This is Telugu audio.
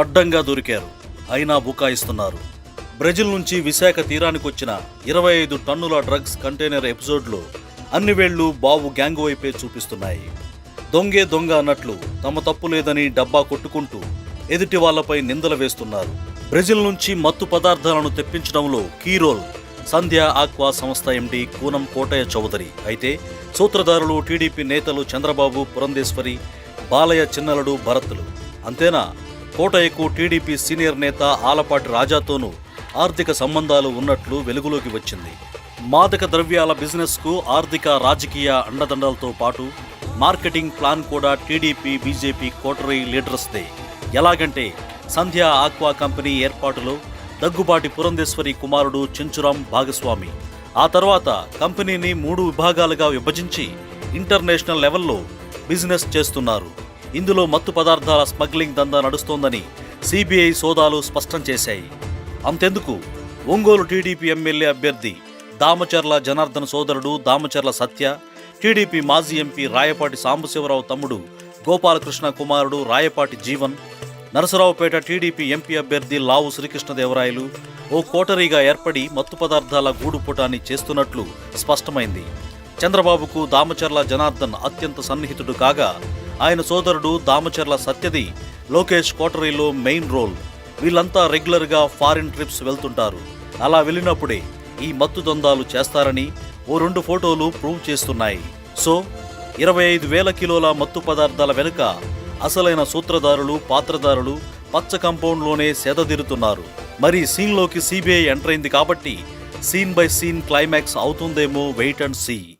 అడ్డంగా దొరికారు. అయినా బుకాయిస్తున్నారు. బ్రెజిల్ నుంచి విశాఖ తీరానికి వచ్చిన ఇరవై ఐదు టన్నుల డ్రగ్స్ కంటైనర్ ఎపిసోడ్లు అన్ని వేళ్ళు బాబు గ్యాంగ్ వైపే చూపిస్తున్నాయి. దొంగే దొంగ అన్నట్లు తమ తప్పు లేదని డబ్బా కొట్టుకుంటూ ఎదుటి వాళ్ళపై నిందలు వేస్తున్నారు. బ్రెజిల్ నుంచి మత్తు పదార్థాలను తెప్పించడంలో కీ రోల్ సంధ్య ఆక్వా సంస్థ ఎండి కూనం కోటయ్య చౌదరి. అయితే సూత్రధారులు టీడీపీ నేతలు చంద్రబాబు పురంధేశ్వరి బాలయ్య చిన్నలడు భరత్లు. అంతేనా? కోటయ్యకు టీడీపీ సీనియర్ నేత ఆలపాటి రాజాతోనూ ఆర్థిక సంబంధాలు ఉన్నట్లు వెలుగులోకి వచ్చింది. మాదక ద్రవ్యాల బిజినెస్కు ఆర్థిక రాజకీయ అండదండలతో పాటు మార్కెటింగ్ ప్లాన్ కూడా టీడీపీ బీజేపీ కోటరీ లీడర్స్దే. ఎలాగంటే సంధ్య ఆక్వా కంపెనీ ఏర్పాటులో దగ్గుబాటి పురంధేశ్వరి కుమారుడు చెంచురాం భాగస్వామి. ఆ తర్వాత కంపెనీని మూడు విభాగాలుగా విభజించి ఇంటర్నేషనల్ లెవెల్లో బిజినెస్ చేస్తున్నారు. ఇందులో మత్తు పదార్థాల స్మగ్లింగ్ దందా నడుస్తోందని సిబిఐ సోదాలు స్పష్టం చేశాయి. అంతెందుకు? ఒంగోలు టీడీపీ ఎమ్మెల్యే అభ్యర్థి దామచర్ల జనార్దన్ సోదరుడు దామచర్ల సత్య టీడీపీ మాజీ ఎంపీ రాయపాటి సాంబశివరావు తమ్ముడు గోపాలకృష్ణ కుమారుడు రాయపాటి జీవన్ నరసరావుపేట టీడీపీ ఎంపీ అభ్యర్థి లావు శ్రీకృష్ణదేవరాయలు ఓ కోటరీగా ఏర్పడి మత్తు పదార్థాల గూడుపుటాన్ని చేస్తున్నట్లు స్పష్టమైంది. చంద్రబాబుకు దామచర్ల జనార్దన్ అత్యంత సన్నిహితుడు కాగా ఆయన సోదరుడు దామచర్ల సత్యది లోకేష్ కోటరీలో మెయిన్ రోల్. వీళ్ళంతా రెగ్యులర్గా ఫారిన్ ట్రిప్స్ వెళ్తుంటారు. అలా వెళ్ళినప్పుడే ఈ మత్తు దొందాలు చేస్తారని ఓ రెండు ఫోటోలు ప్రూవ్ చేస్తున్నాయి. సో ఇరవై ఐదు వేల కిలోల మత్తు పదార్థాల వెనుక అసలైన సూత్రధారులు పాత్రధారులు పచ్చ కంపౌండ్లోనే సేదతీరుతున్నారు. మరి సీన్లోకి సిబిఐ ఎంటర్ అయింది కాబట్టి సీన్ బై సీన్ క్లైమాక్స్ అవుతుందేమో వెయిట్ అండ్ సీ.